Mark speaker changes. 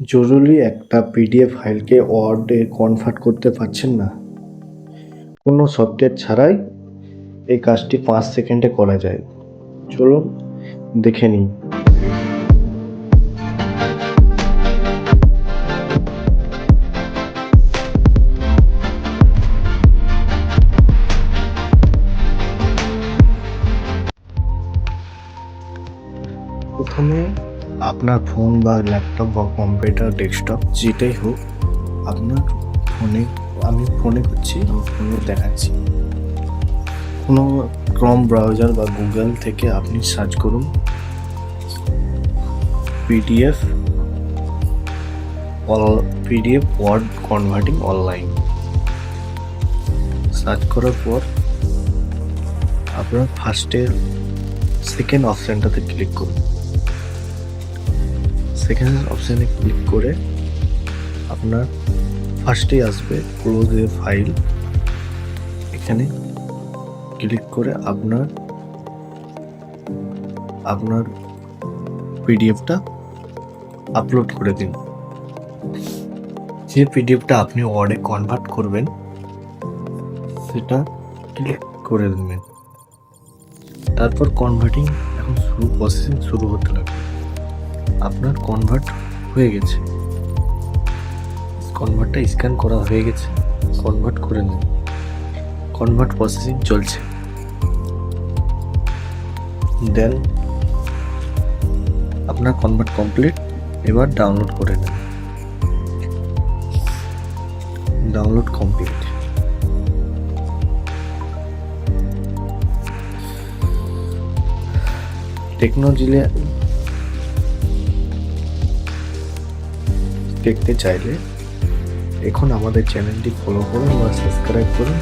Speaker 1: জরুরি একটা পিডিএফ ফাইলকে ওয়ার্ডে কনভার্ট করতে পারছেন না। কোনো সফটওয়্যার ছাড়াই এই কাজটি পাঁচ সেকেন্ডে করা যায়। চলুন, দেখে নিই। প্রথমে আপনার ফোন বা ল্যাপটপ বা কম্পিউটার ডেস্কটপ যেটাই হোক, আপনার ফোনে আমি ফোনে করছি, আমি ফোনে দেখাচ্ছি। কোনো ক্রম ব্রাউজার বা গুগল থেকে আপনি সার্চ করুন PDF PDF word converting online search করার পর, আপনার ফার্স্টের সেকেন্ড অপশানটাতে ক্লিক করুন। সেকেন্ড অপশানে ক্লিক করে আপনার ফার্স্টেই আসবে ক্লোজ এ ফাইল এখানে ক্লিক করে আপনার আপনার পিডিএফটা আপলোড করে দিন। যে পিডিএফটা আপনি ওয়ার্ডে কনভার্ট করবেন, সেটা ক্লিক করে দেবেন। তারপর কনভার্টিং এখন শুরু প্রসেসিং শুরু হতে লাগবে। আপনার কনভার্ট হয়ে গেছে। কনভার্টটা স্ক্যান করা হয়ে গেছে। কনভার্ট করে নিন। কনভার্ট প্রসেসিং চলছে। দেন আপনার কনভার্ট কমপ্লিট এবার ডাউনলোড করে নেন। ডাউনলোড কমপ্লিট টেকনোলজি দেখতে চাইলে এখন আমাদের চ্যানেলটি ফলো করুন বা সাবস্ক্রাইব করুন।